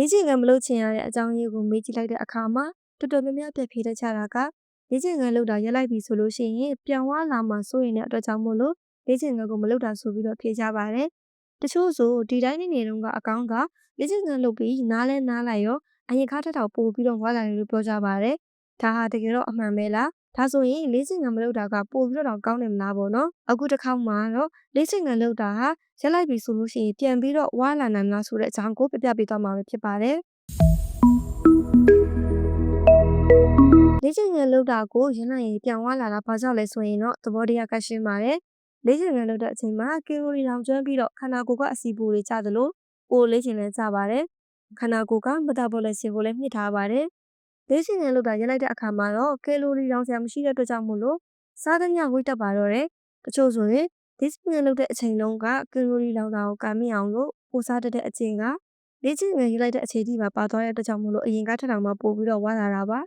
လေ့ကျင့်ခန်းမလုပ်ချင်ရတဲ့အကြောင်းရင်းကိုမေးကြည့်လိုက်တဲ့အခါမှာတော်တော်များများပြတ်ဖြေတတ်ကြတာကလေ့ကျင့်ခန်းလုပ်တာရပ်လိုက်ပြီဆိုလို့ရှိရင်ပြန်ဝလာမှစိုးရင်တဲ့အတွက်ကြောင့်မို့လို့လေ့ကျင့်ခန်းကိုမလုပ်တာဆိုပြီးတော့ဖြေကြပါတယ်။တချို့ဆိုဒီတိုင်းနေနေတုန်းကအကောင်းကလေ့ကျင့်ခန်းလုပ်ပြီးနားလဲနားလိုက်ရောအရင်ခါထက်တောင်ပိုပြီးတော့ဝါလာတယ်လို့ပြောကြပါတယ်။ဒါဟာတကယ်တော့အမှန်ပဲလား။ဒါဆိုရင်လေ့ကျင့်ခန်းမလုပ်တာကပိုပြီးတော့ကောင်းတယ်မလားပေါ့နော်။အခုတစ်ခေါက်မှာတော့လေ့ကျင့်ခန်းလုပ်တာဟာရက်လိုက်ပြီဆိုလို့ရှိရင်ပြန်ပြီးတော့ဝါလာနိုင်မလားဆိုတဲ့အကြောင်းကိုပြပြပေးသွားမှာပဲဖြစ်ပါတယ်။လေ့ကျင့်ခန်းလုပ်တာကိုရင်းလိုက်ရင်ပြန်ဝါလာတာဘာကြောင့်လဲဆိုရင်တော့သဘောတရားကရှင်းပါတယ်။လေ့ကျင့်ခန်းလုပ်တဲ့အချိန်မှာကီလိုရီတောင်ကျွမ်းပြီးတော့ခန္ဓာကိုယ်ကအစီအပူတွေကျသလိုကိုယ်လေ့ကျင့်လည်းကျပါတယ်။ခန္ဓာကိုယ်ကမတာဘောလက်ရှင်ကိုလည်းမြင့်ထားပါတယ်။ လေ့ကျင့်ခန်းလုပ်တာရလိုက်တဲ့အခါမှာတော့ကီလိုရီတောင်ဆရာမရှိတဲ့အတွက်ကြောင့်မို့လို့စားသမျှဝိတ်တက်ပါတော့တယ်။တချို့ဆိုရင်လေ့ကျင့်ခန်းလုပ်တဲ့အချိန်လုံးကကီလိုရီတောင်တာကိုကမ်းမိအောင်လို့ပိုစားတတ်တဲ့အချိန်ကလေ့ကျင့်ခန်းရလိုက်တဲ့အချိန်ထိပါပါသွားတဲ့အတွက်ကြောင့်မို့လို့အရင်ကထက်တောင်မှပိုပြီးတော့ဝါလာတာပါ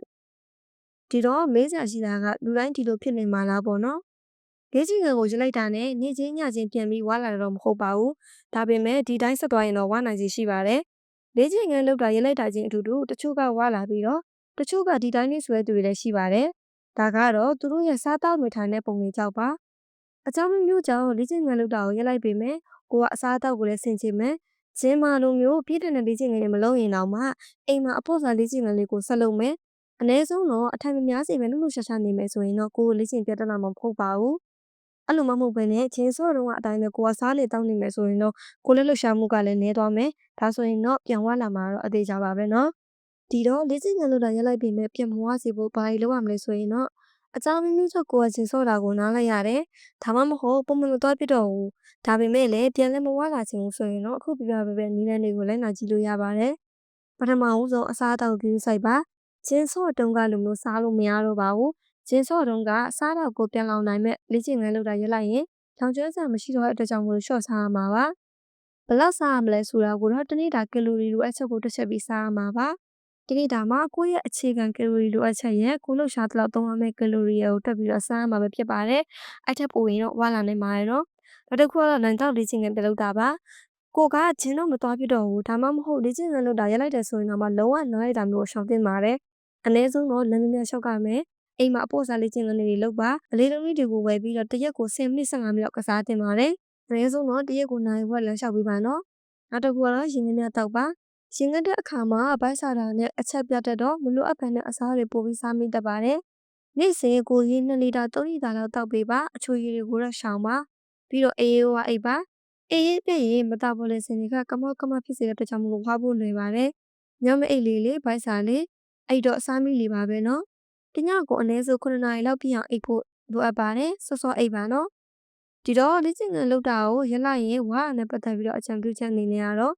။ဒီတော့မေးစရာရှိတာကလူတိုင်းဒီလိုဖြစ်နေမှာလားပေါ့နော်။လေ့ကျင့်ခန်းကိုရလိုက်တာနဲ့နေ့ချင်းညချင်းပြန်ပြီးဝါလာတာတော့မဟုတ်ပါဘူး။ဒါပေမဲ့ဒီတိုင်းဆက်သွားရင်တော့ဝါနိုင်စီရှိပါတယ်။လေ့ကျင့်ခန်းလုပ်တာရလိုက်တာချင်းအတူတူတချို့ကဝါလာပြီးတော့ တချို့ကဒီတိုင်းလေးဆွဲသူတွေလည်းရှိပါတယ်။ဒါကတော့သူတို့ရဲ့စားတောက်တွေထိုင်တဲ့ပုံတွေကြောက်ပါ။အကြောင်းမျိုးကြောင့်လေ့ကျင့်ခန်းလုပ်တာကိုရလိုက်ပေမဲ့ကိုကအစားအသောက်ကိုလည်းဆင်ခြင်မယ်။ဂျင်းမာလိုမျိုးပြည့်တဲ့လေ့ကျင့်ခန်းတွေမလုပ်ရင်တော့မှအိမ်မှာအဖို့စားလေ့ကျင့်ခန်းလေးကိုဆက်လုပ်မယ်။အနည်းဆုံးတော့အထိုင်မများစီပဲလှုပ်လှုပ်ရှားရှားနေမယ်ဆိုရင်တော့ကိုယ်လေ့ကျင့်ပြတ်တက်လာမှာမဟုတ်ပါဘူး။အဲ့လိုမှမဟုတ်ဘဲနဲ့ဂျင်းစော့တုံးကအတိုင်းပဲကိုကစားနေတောင်းနေမယ်ဆိုရင်တော့ကိုလည်းလှုပ်ရှားမှုကလည်းနည်းသွားမယ်။ဒါဆိုရင်တော့ပြန်ဝလာမှာတော့အသေးကြပါပဲနော်။ ဒီတော့လေ့ကျင့်ခန်းလုပ်တာရလိုက်ပေမဲ့ပြန်မဝစေဖို့ဘာတွေလုပ်ရမလဲဆိုရင်တော့အကြောင်းမျိုးကြောင့်ကိုကဂျင်းစော့တာကိုနားလိုက်ရတယ်။ဒါမှမဟုတ်ပုံမှန်မသွားပြတော့ဘူး။ဒါပေမဲ့လည်းပြန်လည်းမဝလာချင်ဘူးဆိုရင်တော့အခုပြပြပဲပဲနီးလန်းတွေကိုလည်းနာကြည့်လို့ရပါတယ်။ပထမဦးဆုံးအစားအသောက်ကိုစိုက်ပါ။ဂျင်းစော့တုံးကလိုမျိုးစားလို့မရတော့ပါဘူး။ဂျင်းစော့တုံးကစားတော့ကိုပြန်လောင်နိုင်မဲ့လေ့ကျင့်ခန်းလုပ်တာရလိုက်ရင်ထောင်ကျွမ်းစာမရှိတော့တဲ့အတွက်ကြောင့်မို့လို့ရှော့စားရမှာပါ။ဘယ်လောက်စားရမလဲဆိုတာကိုတော့တနေ့တာကီလိုရီလိုအပ်ချက်ကိုတစ်ချက်ပြီးစားရမှာပါ။ ဒီနေ့တာမှာကိုယ့်ရဲ့အခြေခံကီလိုရီလိုအပ်ချက်ရဲ့ကိုလှုပ်ရှားသလောက်သုံးရမယ့်ကီလိုရီကိုတက်ပြီးတော့စားရမှာပဲဖြစ်ပါတယ်။အဲ့ထက်ပိုရင်တော့ဝါလာနိုင်ပါတယ်နော်။နောက်တစ်ခုကတော့နိုင်တော့လေ့ကျင့်ခန်းပြလုပ်တာပါ။ကိုကဂျင်းတော့မသွားပြတော့ဘူးဒါမှမဟုတ်လေ့ကျင့်ခန်းလုပ်တာရလိုက်တယ်ဆိုရင်တော့မလုံးဝနားလိုက်တာမျိုးကိုရှောင်သင့်ပါတယ်။အနည်းဆုံးတော့လမ်းများများလျှောက်ကမယ်။အိမ်မှာအဖို့စားလေ့ကျင့်ခန်းလေးတွေလုပ်ပါ။အလေးလုံးလေးတွေကိုဝယ်ပြီးတော့တစ်ရက်ကို10မိနစ်15မိနစ်လောက်ကစားသင့်ပါတယ်။အနည်းဆုံးတော့တစ်ရက်ကိုနိုင်ဝက်လမ်းလျှောက်ပေးပါနော်။နောက်တစ်ခုကတော့ရင်များများတောက်ပါ။ ရင်ငတ်တဲ့အခါမှာဘိုက်စားတာနဲ့အချက်ပြတ်တတ်တော့မလိုအပ်ဘဲနဲ့အစားတွေပိုပြီးစားမိတတ်ပါတယ်။နေ့စဉ်ကိုရင်း2လီတာ3လီတာလောက်တောက်ပေးပါ။အချိုရည်တွေကိုတော့ရှောင်ပါ။ပြီးတော့အေးရောအိပ်ပါ။အေးရေးပြည့်ရင်မတာဘောလေစင်တွေကကမော့ကမဖြစ်စေတဲ့အတွက်ကြောင့်မလို့ဝါဖို့လွယ်ပါတယ်။ညမအိတ်လေးလေးဘိုက်စားလေးအဲ့တော့အစားမိလေးပါပဲနော်။တညကိုအနည်းဆုံး9နာရီလောက်ပြည့်အောင်အိပ်ဖို့လိုအပ်ပါတယ်။စောစောအိပ်ပါနော်။ဒီတော့လေ့ကျင့်ခန်းလုပ်တာကိုရလိုက်ရင်ဝါနဲ့ပတ်သက်ပြီးတော့အကြံပြုချက်အနေနဲ့ကတော့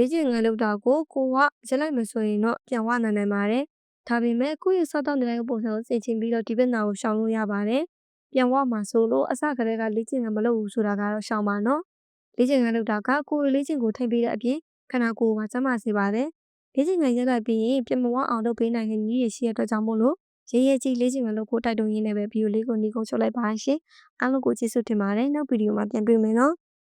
လေ့ကျင့်ခန်းလုပ်တာကိုကိုကရလိုက်မဆိုရင်တော့ပြန်ဝနိုင်နိုင်ပါတယ်။ဒါပေမဲ့ကိုယ့်ရဲ့စောတော့နေတဲ့ပုံစံကိုစင်ချင်ပြီးတော့ဒီဘက်နာကိုရှောင်လို့ရပါတယ်။ပြန်ဝမှာဆိုလို့အစကတည်းကလေ့ကျင့်ခန်းမလုပ်ဘူးဆိုတာကတော့ရှောင်ပါနော်။လေ့ကျင့်ခန်းလုပ်တာကကိုယ်လေ့ကျင့်ကိုထိမ့်ပေးတဲ့အပြင်ခန္ဓာကိုယ်မှာကျန်းမာစေပါတယ်။လေ့ကျင့်ခန်းရလိုက်ပြီးရင်ပြန်မဝအောင်လုပ်ပေးနိုင်တဲ့နည်းရရှိတဲ့အတွက်ကြောင့်မို့လို့ရေးရေးကြီးလေ့ကျင့်ခန်းလုပ်ဖို့တိုက်တွန်းရင်းနဲ့ပဲဗီဒီယိုလေးကိုညီကုန်းချုပ်လိုက်ပါရှင်။အားလုံးကိုကျေးဇူးတင်ပါတယ်။နောက်ဗီဒီယိုမှာပြန်တွေ့မယ်နော်။